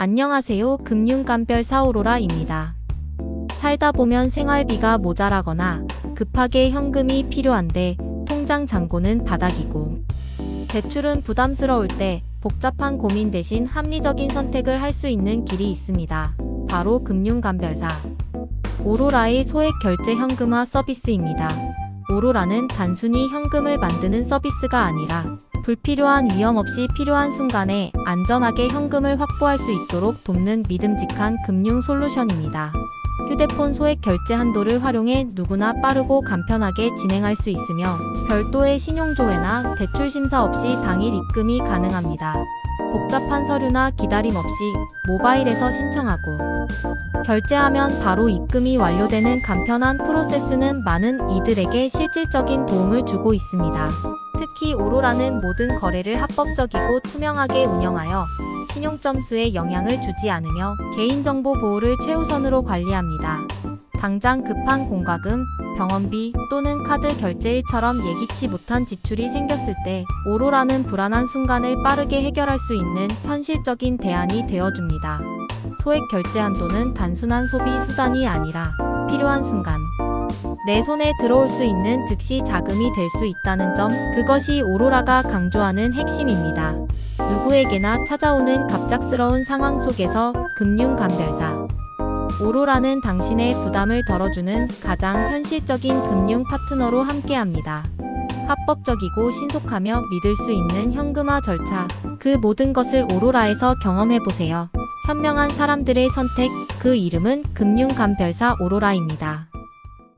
안녕하세요. 금융감별 사오로라입니다. 살다 보면 생활비가 모자라거나 급하게 현금이 필요한데 통장 잔고는 바닥이고 대출은 부담스러울 때 복잡한 고민 대신 합리적인 선택을 할 수 있는 길이 있습니다. 바로 금융감별사. 오로라의 소액 결제 현금화 서비스입니다. 오로라는 단순히 현금을 만드는 서비스가 아니라 불필요한 위험 없이 필요한 순간에 안전하게 현금을 확보할 수 있도록 돕는 믿음직한 금융 솔루션입니다. 휴대폰 소액 결제 한도를 활용해 누구나 빠르고 간편하게 진행할 수 있으며 별도의 신용조회나 대출 심사 없이 당일 입금이 가능합니다. 복잡한 서류나 기다림 없이 모바일에서 신청하고 결제하면 바로 입금이 완료되는 간편한 프로세스는 많은 이들에게 실질적인 도움을 주고 있습니다. 특히 오로라는 모든 거래를 합법적이고 투명하게 운영하여 신용점수에 영향을 주지 않으며 개인정보 보호를 최우선으로 관리합니다. 당장 급한 공과금, 병원비 또는 카드 결제일처럼 예기치 못한 지출이 생겼을 때 오로라는 불안한 순간을 빠르게 해결할 수 있는 현실적인 대안이 되어줍니다. 소액 결제 한도는 단순한 소비 수단이 아니라 필요한 순간 내 손에 들어올 수 있는 즉시 자금이 될 수 있다는 점, 그것이 오로라가 강조하는 핵심입니다. 누구에게나 찾아오는 갑작스러운 상황 속에서 금융 감별사. 오로라는 당신의 부담을 덜어주는 가장 현실적인 금융 파트너로 함께합니다. 합법적이고 신속하며 믿을 수 있는 현금화 절차. 그 모든 것을 오로라에서 경험해보세요. 현명한 사람들의 선택, 그 이름은 금융감별사 오로라입니다.